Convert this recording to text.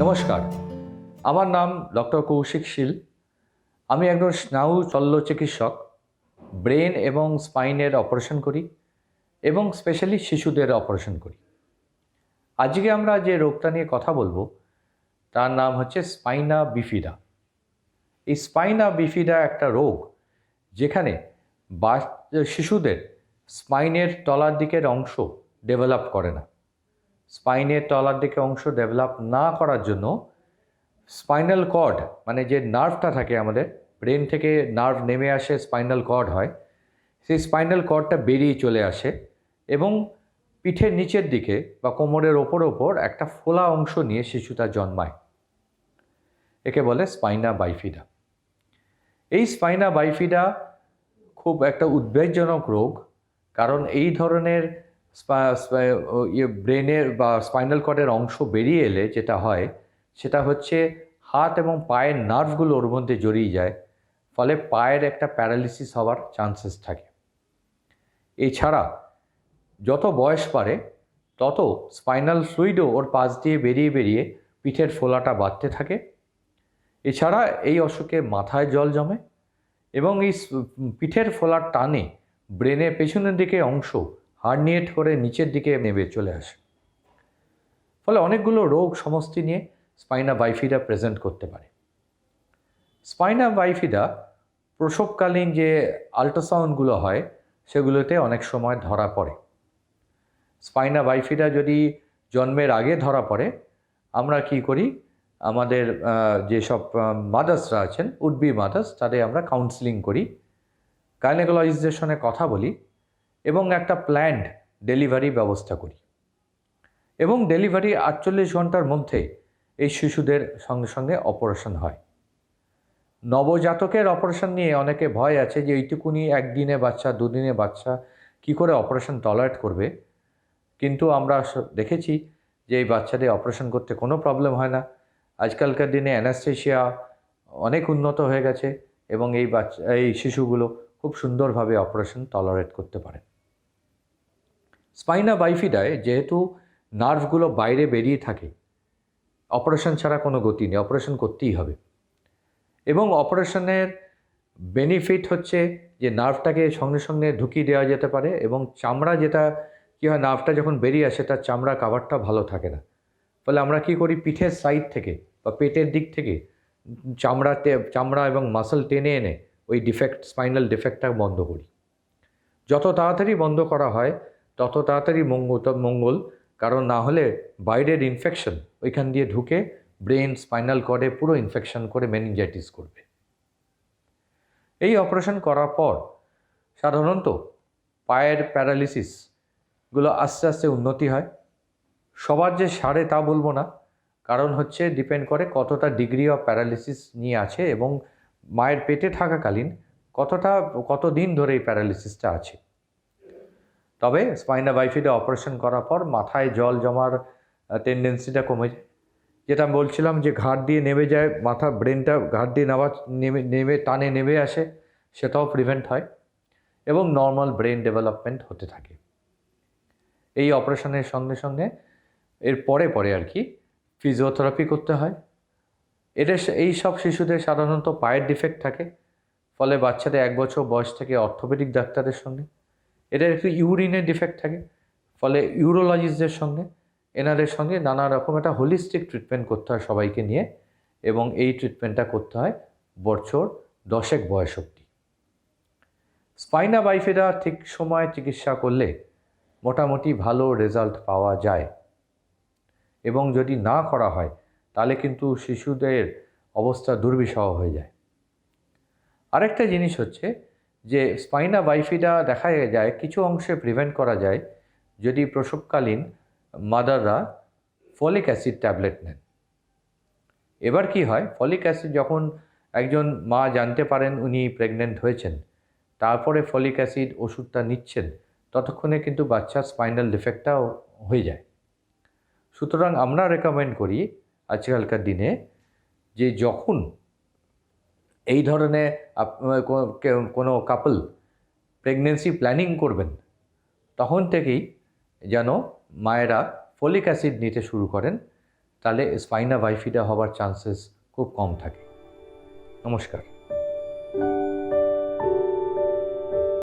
নমস্কার। আমার নাম ডক্টর কৌশিক শীল। আমি একজন স্নায়ু শল্য চিকিৎসক ব্রেন এবং স্পাইনের অপারেশন করি এবং স্পেশালি শিশুদের অপারেশন করি। আজকে আমরা যে রোগটা নিয়ে কথা বলব, তার নাম হচ্ছে স্পাইনা বিফিডা। এই স্পাইনা বিফিডা একটা রোগ যেখানে বা শিশুদের স্পাইনের তলার দিকের অংশ ডেভেলপ করে না। স্পাইনের তলার দিকে অংশ ডেভেলপ না করার জন্য স্পাইনাল কর্ড মানে যে নার্ভটা থাকে আমাদের, ব্রেন থেকে নার্ভ নেমে আসে, স্পাইনাল কর্ড হয়। সেই স্পাইনাল কর্ডটা বেরিয়ে চলে আসে এবং পিঠের নিচের দিকে বা কোমরের ওপর ওপর একটা ফোলা অংশ নিয়ে শিশুটা জন্মায়। একে বলে স্পাইনা বাইফিডা। এই স্পাইনা বাইফিডা খুব একটা উদ্বেগজনক রোগ, কারণ এই ধরনের ব্রেনের বা স্পাইনাল কর্ডের অংশ বেরিয়ে এলে যেটা হয়, সেটা হচ্ছে হাত এবং পায়ের নার্ভগুলো ওর মধ্যে জড়িয়ে যায়, ফলে পায়ের একটা প্যারালিসিস হওয়ার চান্সেস থাকে। এছাড়া যত বয়স পারে তত স্পাইনাল ফ্লুইডও ওর পাশ দিয়ে বেরিয়ে বেরিয়ে পিঠের ফোলাটা বাড়তে থাকে। এছাড়া এই অসুখে মাথায় জল জমে এবং এই পিঠের ফোলার টানে ব্রেনের পেছনের দিকে অংশ হার্নিয়েট করে নিচের দিকে নেমে চলে আসে। ফলে অনেকগুলো রোগ সমষ্টি নিয়ে স্পাইনা বাইফিডা প্রেজেন্ট করতে পারে। স্পাইনা বাইফিডা প্রসবকালীন যে আল্ট্রাসাউন্ডগুলো হয়, সেগুলোতে অনেক সময় ধরা পড়ে। স্পাইনা বাইফিডা যদি জন্মের আগে ধরা পড়ে, আমরা কি করি? আমাদের যেসব মাদার্সরা আছেন উডবি মাদার্স তাদের আমরা কাউন্সিলিং করি। গাইনেকোলজিস্টদের সঙ্গে কথা বলি। এবং একটা প্ল্যান্ড ডেলিভারি ব্যবস্থা করি। এবং ডেলিভারি আটচল্লিশ ঘণ্টার মধ্যে এই শিশুদের সঙ্গে সঙ্গে অপারেশন হয়। নবজাতকের অপারেশন নিয়ে অনেকে ভয় আছে যে এইটুকুনি একদিনে বাচ্চা, দুদিনে বাচ্চা কি করে অপারেশন টলারেট করবে? কিন্তু আমরা দেখেছি যে এই বাচ্চাদের অপারেশন করতে কোনো প্রবলেম হয় না। আজকালকার দিনে অ্যানাস্থেশিয়া অনেক উন্নত হয়ে গেছে এবং এই বাচ্চা, এই শিশুগুলো খুব সুন্দরভাবে অপারেশন টলারেট করতে পারে স্পাইনা বাইফিডায় যেহেতু নার্ভগুলো বাইরে বেরিয়ে থাকে অপারেশন ছাড়া কোনো গতি নেই অপারেশন করতেই হবে। এবং অপারেশনের বেনিফিট হচ্ছে যে নার্ভটাকে সঙ্গে সঙ্গে ঢুকিয়ে দেওয়া যেতে পারে এবং চামড়া যেটা, কী হয় নার্ভটা যখন বেরিয়ে আসে, তার চামড়া কাভারটা ভালো থাকে না। ফলে আমরা কি করি, পিঠের সাইড থেকে বা পেটের দিক থেকে চামড়াতে, চামড়া এবং মাসল টেনে এনে ওই ডিফেক্ট স্পাইনাল ডিফেক্টটা বন্ধ করি। যত তাড়াতাড়ি বন্ধ করা হয়, তত তাড়াতাড়ি মঙ্গল মঙ্গল, কারণ না হলে বাইরের ইনফেকশন ওইখান দিয়ে ঢুকে ব্রেন স্পাইনাল কর্ডে পুরো ইনফেকশন করে মেনিনজাইটিস করবে। এই অপারেশন করার পর সাধারণত পায়ের প্যারালিসিসগুলো আস্তে আস্তে উন্নতি হয়। সবার যে সারে তা বলব না, কারণ হচ্ছে ডিপেন্ড করে কতটা ডিগ্রি অফ প্যারালিসিস নিয়ে আছে এবং মায়ের পেটে থাকাকালীন কতটা কত দিন ধরে এই প্যারালিসিসটা আছে? তবে স্পাইনা বাইফিডে অপারেশন করার পর মাথায় জল জমার টেন্ডেন্সিটা কমে যায়। যেটা আমি বলছিলাম যে ঘাট দিয়ে নেমে যায়, মাথা ব্রেনটা ঘাট দিয়ে নেওয়া, নেমে নেমে, টানে নেমে আসে, সেটাও প্রিভেন্ট হয় এবং নর্মাল ব্রেন ডেভেলপমেন্ট হতে থাকে। এই অপারেশনের সঙ্গে সঙ্গে এর পরে পরে আর কি ফিজিওথেরাপি করতে হয়। এটা এই সব শিশুদের সাধারণত পায়ের ডিফেক্ট থাকে, ফলে বাচ্চাদের এক বছর বয়স থেকে অর্থোপেডিক ডাক্তারের সঙ্গে। এটার একটু ইউরিনের ডিফেক্ট থাকে, ফলে ইউরোলজিস্টদের সঙ্গে, এনাদের সঙ্গে নানা রকম একটা হোলিস্টিক ট্রিটমেন্ট করতে হয় সবাইকে নিয়ে, এবং এই ট্রিটমেন্টটা করতে হয় বছর দশেক বয়স অবধি। স্পাইনা বাইফেরা ঠিক সময় চিকিৎসা করলে মোটামুটি ভালো রেজাল্ট পাওয়া যায়। এবং যদি না করা হয় তাহলে কিন্তু শিশুদের অবস্থা দুর্বিষহ হয়ে যায়। আরেকটা জিনিস হচ্ছে যে স্পাইনা বাইফিডা দেখা যায়, কিছু অংশে প্রিভেন্ট করা যায় যদি প্রসবকালীন মাদাররা ফলিক অ্যাসিড ট্যাবলেট নেন। এবার কি হয় ফলিক অ্যাসিড যখন একজন মা জানতে পারেন উনি প্রেগনেন্ট হয়েছেন, তারপরে ফলিক অ্যাসিড ওষুধটা নিচ্ছেন, ততক্ষণে কিন্তু বাচ্চার স্পাইনাল ডিফেক্টটাও হয়ে যায়। সুতরাং আমরা রেকমেন্ড করি আজকালকার দিনে যে যখন এই ধরনের কোনো কাপল প্রেগনেন্সি প্ল্যানিং করবেন, তখন থেকেই যেন মায়েরা ফলিক অ্যাসিড নিতে শুরু করেন, তাহলে স্পাইনা বাইফিডা হওয়ার চান্সেস খুব কম থাকে। নমস্কার।